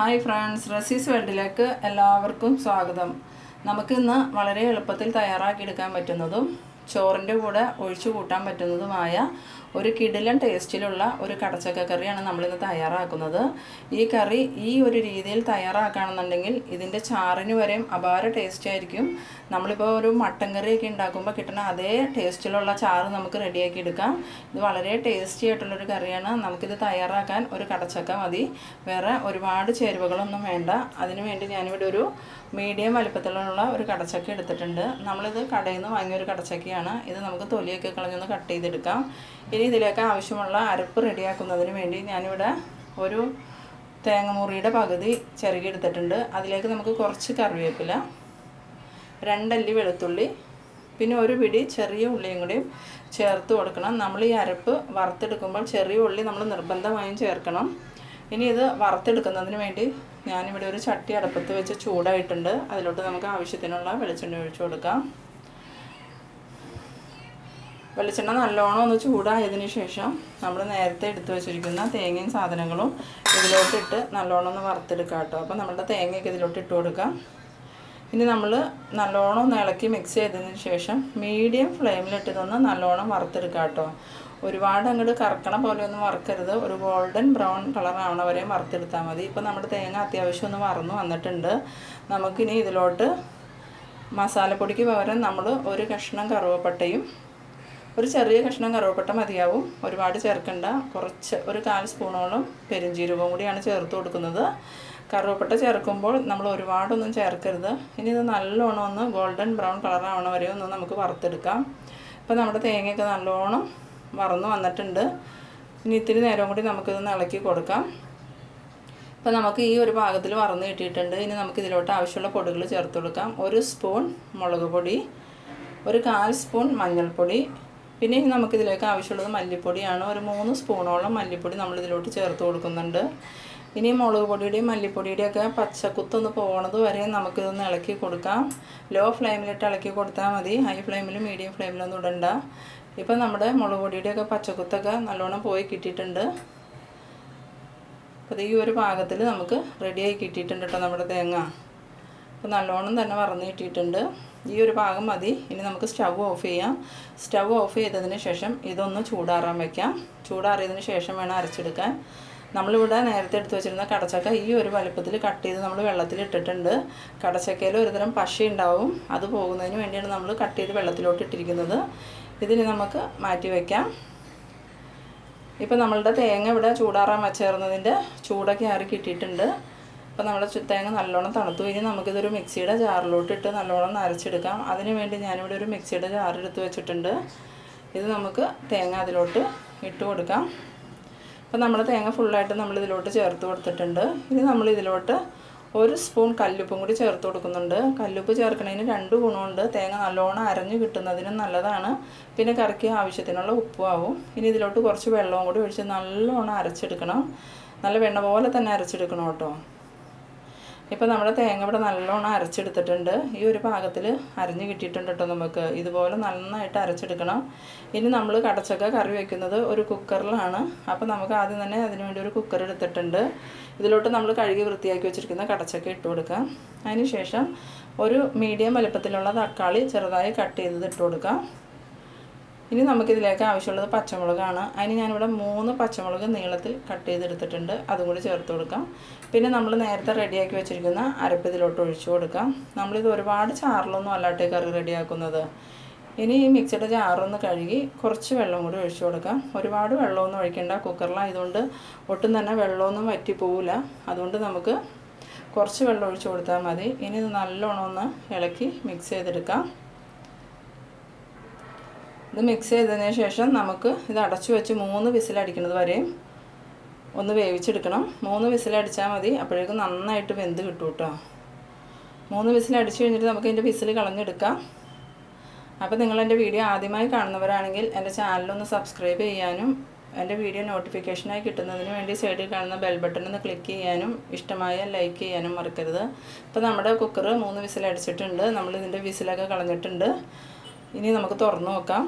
Hi friends റസീസ് വേൾഡിലേക്ക് എല്ലാവർക്കും സ്വാഗതം. നമുക്കിന്ന് വളരെ എളുപ്പത്തിൽ തയ്യാറാക്കിയെടുക്കാൻ പറ്റുന്നതും ചോറിന്റെ കൂടെ ഒഴിച്ചു കൂട്ടാൻ പറ്റുന്നതുമായ ഒരു കിടിലൻ ടേസ്റ്റിലുള്ള ഒരു കടച്ചക്ക കറിയാണ് നമ്മളിന്ന് തയ്യാറാക്കുന്നത്. ഈ കറി ഈ ഒരു രീതിയിൽ തയ്യാറാക്കുകയാണെന്നുണ്ടെങ്കിൽ ഇതിന്റെ ചാറിന് വരെയും അപാര ടേസ്റ്റ് ആയിരിക്കും. നമ്മളിപ്പോൾ ഒരു മട്ടൻ കറിയൊക്കെ ഉണ്ടാക്കുമ്പോൾ കിട്ടുന്ന അതേ ടേസ്റ്റിലുള്ള ചാറ് നമുക്ക് റെഡിയാക്കി എടുക്കാം. ഇത് വളരെ ടേസ്റ്റി ആയിട്ടുള്ളൊരു കറിയാണ്. നമുക്കിത് തയ്യാറാക്കാൻ ഒരു കടച്ചക്ക മതി. വേറെ ഒരുപാട് ചേരുവകളൊന്നും വേണ്ട. അതിനുവേണ്ടി ഞാനിവിടെ ഒരു മീഡിയം വലുപ്പത്തിലുള്ള ഒരു കടച്ചക്ക എടുത്തിട്ടുണ്ട്. നമ്മളിത് കടയിൽ നിന്ന് വാങ്ങിയ ഒരു കടച്ചക്കയാണ്. ഇത് നമുക്ക് തൊലിയൊക്കെ കളഞ്ഞൊന്ന് കട്ട് ചെയ്തെടുക്കാം. ഇനി ഇതിലേക്ക് ആവശ്യമുള്ള അരപ്പ് റെഡിയാക്കുന്നതിന് വേണ്ടി ഞാനിവിടെ ഒരു തേങ്ങമുറിയുടെ പകുതി ചിരകി എടുത്തിട്ടുണ്ട്. അതിലേക്ക് നമുക്ക് കുറച്ച് കറിവേപ്പില രണ്ടല്ലി വെളുത്തുള്ളി പിന്നെ ഒരു പിടി ചെറിയ ഉള്ളിയും കൂടിയും ചേർത്ത് കൊടുക്കണം. നമ്മൾ ഈ അരപ്പ് വറുത്തെടുക്കുമ്പോൾ ചെറിയ ഉള്ളി നമ്മൾ നിർബന്ധമായും ചേർക്കണം. ഇനി ഇത് വറുത്തെടുക്കുന്നതിന് വേണ്ടി ഞാനിവിടെ ഒരു ചട്ടി അടുപ്പത്ത് വെച്ച് ചൂടായിട്ടുണ്ട്. അതിലോട്ട് നമുക്ക് ആവശ്യത്തിനുള്ള വെളിച്ചെണ്ണ ഒഴിച്ചു കൊടുക്കാം. വെളിച്ചെണ്ണ നല്ലോണം ഒന്ന് ചൂടായതിന് ശേഷം നമ്മൾ നേരത്തെ എടുത്തു വെച്ചിരിക്കുന്ന തേങ്ങയും സാധനങ്ങളും ഇതിലോട്ടിട്ട് നല്ലോണം ഒന്ന് വറുത്തെടുക്കാം കേട്ടോ. അപ്പോൾ നമ്മുടെ തേങ്ങയൊക്കെ ഇതിലോട്ട് ഇട്ട് കൊടുക്കാം. ഇനി നമ്മൾ നല്ലോണം ഒന്ന് ഇളക്കി മിക്സ് ചെയ്തതിന് ശേഷം മീഡിയം ഫ്ലെയിമിലിട്ട് ഇതൊന്ന് നല്ലോണം വറുത്തെടുക്കാം കേട്ടോ. ഒരുപാട് അങ്ങോട്ട് കറക്കണ പോലെ ഒന്നും വറുക്കരുത്. ഒരു ഗോൾഡൻ ബ്രൗൺ കളർ ആവണ വരെ വറുത്തെടുത്താൽ മതി. ഇപ്പോൾ നമ്മുടെ തേങ്ങ അത്യാവശ്യം ഒന്ന് വറന്നു വന്നിട്ടുണ്ട്. നമുക്കിനി ഇതിലോട്ട് മസാലപ്പൊടിക്ക് പകരം നമ്മൾ ഒരു കഷ്ണം കറുവപ്പട്ടയും ഒരു ചെറിയ കഷ്ണം കറുവപ്പട്ട മതിയാവും. ഒരുപാട് ചേർക്കണ്ട. കുറച്ച് ഒരു കാൽ സ്പൂണോളം പെരുംജീരകവും കൂടിയാണ് ചേർത്ത് കൊടുക്കുന്നത്. കറുവപ്പട്ട ചേർക്കുമ്പോൾ നമ്മൾ ഒരുപാടൊന്നും ചേർക്കരുത്. ഇനി ഇത് നല്ലോണം ഒന്ന് ഗോൾഡൻ ബ്രൗൺ കളർ ആവണ വരെ ഒന്ന് നമുക്ക് വറുത്തെടുക്കാം. ഇപ്പോൾ നമ്മുടെ തേങ്ങയൊക്കെ നല്ലോണം വറന്ന് വന്നിട്ടുണ്ട്. ഇനി ഇത്തിരി നേരം കൂടി നമുക്കിതൊന്ന് ഇളക്കി കൊടുക്കാം. ഇപ്പോൾ നമുക്ക് ഈ ഒരു ഭാഗത്തിൽ വറന്ന് കിട്ടിയിട്ടുണ്ട്. ഇനി നമുക്ക് ഇതിലോട്ട് ആവശ്യമുള്ള പൊടികൾ ചേർത്ത് കൊടുക്കാം. ഒരു സ്പൂൺ മുളക് പൊടി ഒരു കാൽ സ്പൂൺ മഞ്ഞൾപ്പൊടി പിന്നെ ഇനി നമുക്കിതിലേക്ക് ആവശ്യമുള്ളത് മല്ലിപ്പൊടിയാണ്. ഒരു മൂന്ന് സ്പൂണോളം മല്ലിപ്പൊടി നമ്മൾ ഇതിലോട്ട് ചേർത്ത് കൊടുക്കുന്നുണ്ട്. ഇനി മുളക് പൊടിയുടെയും മല്ലിപ്പൊടിയുടെയും ഒക്കെ പച്ചക്കുത്തൊന്ന് പോകണത് വരെ നമുക്കിതൊന്ന് ഇളക്കി കൊടുക്കാം. ലോ ഫ്ലെയിമിലിട്ട് ഇളക്കി കൊടുത്താൽ മതി. ഹൈ ഫ്ലെയിമിലും മീഡിയം ഫ്ലെയിമിലൊന്നും ഇടണ്ട. ഇപ്പം നമ്മുടെ മുളക് പൊടിയുടെയൊക്കെ പച്ചക്കുത്തൊക്കെ നല്ലോണം പോയി കിട്ടിയിട്ടുണ്ട്. അപ്പോൾ ഈ ഒരു പാകത്തിൽ നമുക്ക് റെഡിയായി കിട്ടിയിട്ടുണ്ട് കേട്ടോ നമ്മുടെ തേങ്ങ. അപ്പോൾ നല്ലോണം തന്നെ വറന്ന് കിട്ടിയിട്ടുണ്ട്. ഈ ഒരു ഭാഗം മതി. ഇനി നമുക്ക് സ്റ്റവ് ഓഫ് ചെയ്യാം. സ്റ്റവ് ഓഫ് ചെയ്തതിന് ശേഷം ഇതൊന്ന് ചൂടാറാൻ വയ്ക്കാം ചൂടാറിയതിന് ശേഷം വേണം അരച്ചെടുക്കാൻ. നമ്മളിവിടെ നേരത്തെ എടുത്ത് വെച്ചിരുന്ന കടച്ചക്ക ഈ ഒരു വലുപ്പത്തിൽ കട്ട് ചെയ്ത് നമ്മൾ വെള്ളത്തിൽ ഇട്ടിട്ടുണ്ട്. കടച്ചക്കയിൽ ഒരുതരം പശ ഉണ്ടാവും. അത് പോകുന്നതിന് വേണ്ടിയാണ് നമ്മൾ കട്ട് ചെയ്ത് വെള്ളത്തിലോട്ട് ഇട്ടിരിക്കുന്നത്. ഇതിന് നമുക്ക് മാറ്റി വയ്ക്കാം ഇപ്പം നമ്മളുടെ തേങ്ങ ഇവിടെ ചൂടാറാൻ വച്ചേർന്നതിന്റെ ചൂടൊക്കെ ആറി കിട്ടിയിട്ടുണ്ട്. അപ്പോൾ നമ്മുടെ തേങ്ങ നല്ലോണം തണുത്തു ഇനി നമുക്കിതൊരു മിക്സിയുടെ ജാറിലോട്ട് ഇട്ട് നല്ലോണം നരച്ചെടുക്കാം. അതിന് വേണ്ടി ഞാനിവിടെ ഒരു മിക്സിയുടെ ജാർ എടുത്ത് വെച്ചിട്ടുണ്ട്. ഇത് നമുക്ക് തേങ്ങ അതിലോട്ട് ഇട്ട് കൊടുക്കാം. അപ്പോൾ നമ്മുടെ തേങ്ങ ഫുള്ളായിട്ട് നമ്മൾ ഇതിലോട്ട് ചേർത്ത് കൊടുത്തിട്ടുണ്ട്. ഇനി നമ്മൾ ഇതിലോട്ട് ഒരു സ്പൂൺ കല്ലുപ്പും കൂടി ചേർത്ത് കൊടുക്കുന്നുണ്ട്. കല്ലുപ്പ് ചേർക്കുന്നതിന് രണ്ട് ഗുണമുണ്ട്. തേങ്ങ നല്ലോണം അരഞ്ഞു കിട്ടുന്നതിനും നല്ലതാണ്. പിന്നെ കറിക്ക് ആവശ്യത്തിനുള്ള ഉപ്പും ആവും ഇനി ഇതിലോട്ട് കുറച്ച് വെള്ളവും കൂടി ഒഴിച്ച് നല്ലോണം അരച്ചെടുക്കണം. നല്ല വെണ്ണ പോലെ തന്നെ അരച്ചെടുക്കണം കേട്ടോ. ഇപ്പോൾ നമ്മുടെ തേങ്ങ ഇവിടെ നല്ലോണം അരച്ചെടുത്തിട്ടുണ്ട്. ഈ ഒരു പാകത്തിൽ അരഞ്ഞ് കിട്ടിയിട്ടുണ്ട് കേട്ടോ നമുക്ക്. ഇതുപോലെ നന്നായിട്ട് അരച്ചെടുക്കണം. ഇനി നമ്മൾ കടച്ചക്ക കറി വയ്ക്കുന്നത് ഒരു കുക്കറിലാണ്. അപ്പോൾ നമുക്ക് ആദ്യം തന്നെ അതിനുവേണ്ടി ഒരു കുക്കർ എടുത്തിട്ടുണ്ട്. ഇതിലോട്ട് നമ്മൾ കഴുകി വൃത്തിയാക്കി വെച്ചിരിക്കുന്ന കടച്ചക്ക ഇട്ട് കൊടുക്കാം. അതിന് ശേഷം ഒരു മീഡിയം വലുപ്പത്തിലുള്ള തക്കാളി ചെറുതായി കട്ട് ചെയ്തത് ഇട്ട് കൊടുക്കാം. ഇനി നമുക്കിതിലേക്ക് ആവശ്യമുള്ളത് പച്ചമുളകാണ്. അതിന് ഞാനിവിടെ മൂന്ന് പച്ചമുളക് നീളത്തിൽ കട്ട് ചെയ്തെടുത്തിട്ടുണ്ട്. അതും കൂടി ചേർത്ത് കൊടുക്കാം. പിന്നെ നമ്മൾ നേരത്തെ റെഡിയാക്കി വെച്ചിരിക്കുന്ന അരപ്പ് ഇതിലോട്ട് ഒഴിച്ചു കൊടുക്കാം. നമ്മളിത് ഒരുപാട് ചാറിലൊന്നും അല്ലാട്ടെ കറി റെഡിയാക്കുന്നത്. ഇനി ഈ മിക്സിയുടെ ജാറൊന്ന് കഴുകി കുറച്ച് വെള്ളം കൂടി ഒഴിച്ചു കൊടുക്കാം. ഒരുപാട് വെള്ളമൊന്നും ഒഴിക്കേണ്ട. കുക്കറിലായതുകൊണ്ട് ഒട്ടും തന്നെ വെള്ളമൊന്നും വറ്റി പോവില്ല. അതുകൊണ്ട് നമുക്ക് കുറച്ച് വെള്ളം ഒഴിച്ചു കൊടുത്താൽ മതി. ഇനി ഇത് നല്ലോണം ഒന്ന് ഇളക്കി മിക്സ് ചെയ്തെടുക്കാം. ഇത് മിക്സ് ചെയ്തതിന് ശേഷം നമുക്ക് ഇത് അടച്ചു വെച്ച് മൂന്ന് വിസിലടിക്കുന്നത് വരെയും ഒന്ന് വേവിച്ചെടുക്കണം. മൂന്ന് വിസിലടിച്ചാൽ മതി. അപ്പോഴേക്കും നന്നായിട്ട് വെന്ത് കിട്ടും കേട്ടോ. മൂന്ന് വിസിലടിച്ച് കഴിഞ്ഞിട്ട് നമുക്ക് ഇതിന്റെ വിസിൽ കളഞ്ഞെടുക്കാം. അപ്പോൾ നിങ്ങൾ എന്റെ വീഡിയോ ആദ്യമായി കാണുന്നവരാണെങ്കിൽ എന്റെ ചാനലൊന്ന് സബ്സ്ക്രൈബ് ചെയ്യാനും എന്റെ വീഡിയോ നോട്ടിഫിക്കേഷനായി കിട്ടുന്നതിന് വേണ്ടി സൈഡിൽ കാണുന്ന ബെൽ ബട്ടൺ ഒന്ന് ക്ലിക്ക് ചെയ്യാനും ഇഷ്ടമായ ലൈക്ക് ചെയ്യാനും മറക്കരുത്. ഇപ്പോൾ നമ്മുടെ കുക്കർ മൂന്ന് വിസിലടിച്ചിട്ടുണ്ട് നമ്മൾ ഇതിന്റെ വിസിലൊക്കെ കളഞ്ഞിട്ടുണ്ട്. ഇനി നമുക്ക് തുറന്നു നോക്കാം.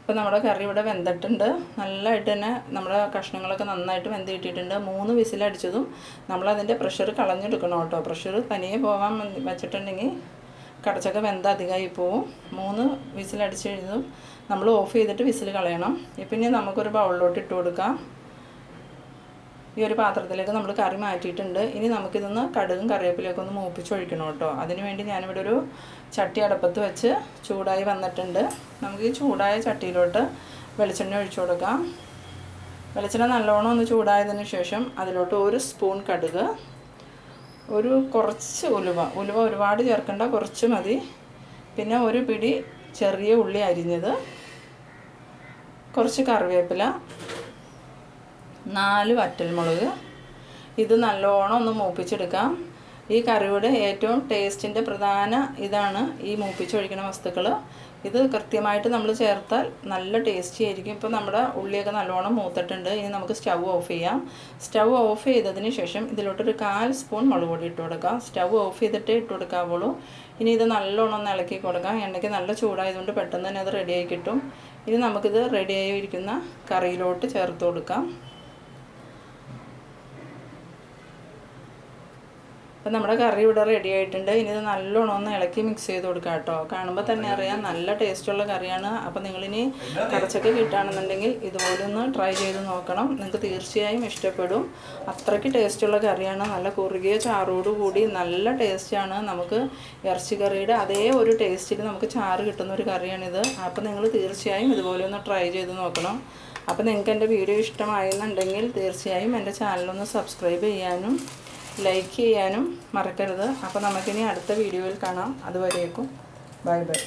ഇപ്പം നമ്മുടെ കറി ഇവിടെ വെന്തിട്ടുണ്ട്. നല്ലതായിട്ട് തന്നെ നമ്മുടെ കഷ്ണങ്ങളൊക്കെ നന്നായിട്ട് വെന്ത് കിട്ടിയിട്ടുണ്ട്. മൂന്ന് വിസിലടിച്ചതും നമ്മളതിന്റെ പ്രഷർ കളഞ്ഞെടുക്കണം കേട്ടോ. പ്രഷർ തനിയെ പോകാൻ വെച്ചിട്ടുണ്ടെങ്കിൽ കടച്ചൊക്കെ വെന്ത അധികമായി പോവും. മൂന്ന് വിസിലടിച്ച് കഴിഞ്ഞതും നമ്മൾ ഓഫ് ചെയ്തിട്ട് വിസിൽ കളയണം. ഇപ്പം ഇനി നമുക്കൊരു ബൗളിലോട്ട് ഇട്ട് കൊടുക്കാം. ഈ ഒരു പാത്രത്തിലേക്ക് നമ്മൾ കറി മാറ്റിയിട്ടുണ്ട്. ഇനി നമുക്കിതൊന്ന് കടുകും കറിവേപ്പിലേക്ക് ഒന്ന് മൂപ്പിച്ചൊഴിക്കണം കേട്ടോ. അതിനുവേണ്ടി ഞാനിവിടെ ഒരു ചട്ടി അടപ്പത്ത് വെച്ച് ചൂടായി വന്നിട്ടുണ്ട്. നമുക്ക് ഈ ചൂടായ ചട്ടിയിലോട്ട് വെളിച്ചെണ്ണ ഒഴിച്ചു കൊടുക്കാം. വെളിച്ചെണ്ണ നല്ലോണം ഒന്ന് ചൂടായതിന് ശേഷം അതിലോട്ട് ഒരു സ്പൂൺ കടുക് ഒരു കുറച്ച് ഉലുവ. ഉലുവ ഒരുപാട് ചേർക്കേണ്ട കുറച്ച് മതി. പിന്നെ ഒരു പിടി ചെറിയ ഉള്ളി അരിഞ്ഞത് കുറച്ച് കറിവേപ്പില നാല് വറ്റൽമുളക്. ഇത് നല്ലോണം ഒന്ന് മൂപ്പിച്ചെടുക്കാം. ഈ കറിയുടെ ഏറ്റവും ടേസ്റ്റിന്റെ പ്രധാന ഇതാണ് ഈ മൂപ്പിച്ചൊഴിക്കുന്ന വസ്തുക്കൾ. ഇത് കൃത്യമായിട്ട് നമ്മൾ ചേർത്താൽ നല്ല ടേസ്റ്റി ആയിരിക്കും. ഇപ്പോൾ നമ്മുടെ ഉള്ളിയൊക്കെ നല്ലോണം മൂത്തിട്ടുണ്ട്. ഇനി നമുക്ക് സ്റ്റൗ ഓഫ് ചെയ്യാം. സ്റ്റൗ ഓഫ് ചെയ്തതിന് ശേഷം ഇതിലോട്ടൊരു കാൽ സ്പൂൺ മുളക് പൊടി ഇട്ട് കൊടുക്കാം. സ്റ്റൗ ഓഫ് ചെയ്തിട്ടേ ഇട്ട് കൊടുക്കാവുള്ളൂ. ഇനി ഇത് നല്ലോണം ഒന്ന് ഇളക്കി കൊടുക്കാം. എണ്ണയ്ക്ക് നല്ല ചൂടായതുകൊണ്ട് പെട്ടെന്ന് തന്നെ അത് റെഡിയായി കിട്ടും. ഇനി നമുക്കിത് റെഡിയായിരിക്കുന്ന കറിയിലോട്ട് ചേർത്ത് കൊടുക്കാം. അപ്പം നമ്മുടെ കറി ഇവിടെ റെഡി ആയിട്ടുണ്ട്. ഇനി ഇത് നല്ലോണം ഒന്ന് ഇളക്കി മിക്സ് ചെയ്ത് കൊടുക്കാം കേട്ടോ. കാണുമ്പോൾ തന്നെ അറിയാം നല്ല ടേസ്റ്റുള്ള കറിയാണ്. അപ്പം നിങ്ങളിനി കടച്ചൊക്കെ കിട്ടുകയാണെന്നുണ്ടെങ്കിൽ ഇതുപോലെ ഒന്ന് ട്രൈ ചെയ്ത് നോക്കണം. നിങ്ങൾക്ക് തീർച്ചയായും ഇഷ്ടപ്പെടും. അത്രയ്ക്ക് ടേസ്റ്റുള്ള കറിയാണ്. നല്ല കുറുകിയ ചാറോട് കൂടി നല്ല ടേസ്റ്റാണ് നമുക്ക് ഇറച്ചി കറിയുടെ അതേ ഒരു ടേസ്റ്റിൽ നമുക്ക് ചാറ് കിട്ടുന്ന ഒരു കറിയാണിത്. അപ്പം നിങ്ങൾ തീർച്ചയായും ഇതുപോലെ ഒന്ന് ട്രൈ ചെയ്ത് നോക്കണം. അപ്പോൾ നിങ്ങൾക്ക് എന്റെ വീഡിയോ ഇഷ്ടമായെന്നുണ്ടെങ്കിൽ തീർച്ചയായും എന്റെ ചാനലൊന്ന് സബ്സ്ക്രൈബ് ചെയ്യാനും ലൈക്ക് ചെയ്യാനും മറക്കരുത്. അപ്പോൾ നമുക്കിനി അടുത്ത വീഡിയോയിൽ കാണാം. അതുവരേക്കും. Bye bye.